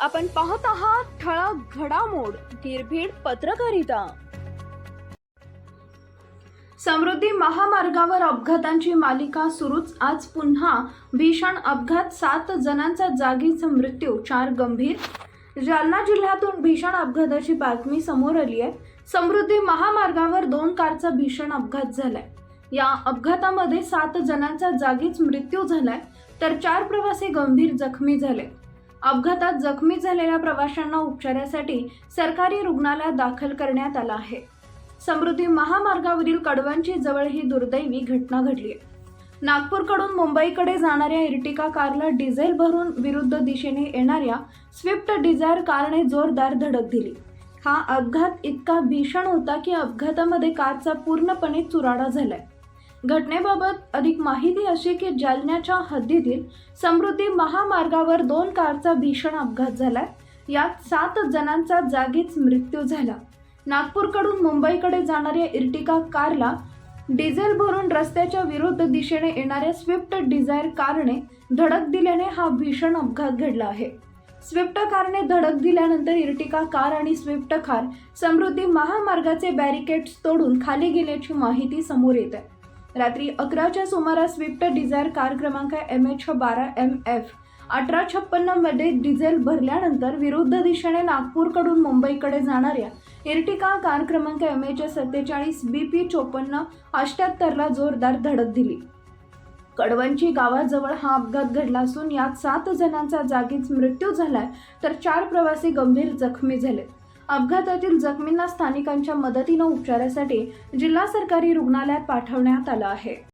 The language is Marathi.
आपण पाहत आहात ठळक घडामोड निर्भीड पत्रकारिता. समृद्धी महामार्गावर अपघातांची मालिका सुरूच. आज पुन्हा भीषण अपघात. सात जणांचा जागीच मृत्यू चार गंभीर. जालना जिल्ह्यातून भीषण अपघाताची बातमी समोर आली आहे. समृद्धी महामार्गावर दोन कारचा भीषण अपघात झालाय. या अपघातामध्ये सात जणांचा जागीच मृत्यू झालाय. तर चार प्रवासी गंभीर जखमी झाले. अपघातात जखमी झालेल्या प्रवाशांना उपचारासाठी सरकारी रुग्णालयात दाखल करण्यात आला आहे. समृद्धी महामार्गावरील कडवांची जवळ ही दुर्दैवी घटना घडली आहे. नागपूरकडून मुंबईकडे जाणाऱ्या इर्टिका कारला डिझेल भरून विरुद्ध दिशेने येणाऱ्या स्विफ्ट डिझायर कारने जोरदार धडक दिली. हा अपघात इतका भीषण होता की अपघातामध्ये कारचा पूर्णपणे चुराडा झालाय. घटनेबाबत अधिक माहिती अशी की जालन्याच्या हद्दीतील समृद्धी महामार्गावर दोन कारचा भीषण अपघात झालाय. यात सात जणांचा जागीच मृत्यू झाला. नागपूरकडून मुंबईकडे जाणाऱ्या इर्टिका कारला डिझेल भरून रस्त्याच्या विरुद्ध दिशेने येणाऱ्या स्विफ्ट डिझायर कारने धडक दिल्याने हा भीषण अपघात घडला आहे. स्विफ्ट कारने धडक दिल्यानंतर इर्टिका कार आणि स्विफ्ट कार समृद्धी महामार्गाचे बॅरिकेड्स तोडून खाली गेल्याची माहिती समोर येत आहे. रात्री अकराच्या सुमारास स्विफ्ट डिझायर कार क्रमांक एम एच बारा एम एफ अठरा छप्पन्नमध्ये डिझेल भरल्यानंतर विरुद्ध दिशेने नागपूरकडून मुंबईकडे जाणाऱ्या इर्टिका कार क्रमांक एम एच सत्तेचाळीस बी पी चोपन्न अष्ट्याहत्तरला जोरदार धडक दिली. कडवंची गावाजवळ हा अपघात घडला असून यात सात जणांचा जागीच मृत्यू झालाय तर चार प्रवासी गंभीर जखमी झाले. अपघातातील जखमींना स्थानिकांच्या मदतीनं उपचारासाठी जिल्हा सरकारी रुग्णालयात पाठवण्यात आलं आहे.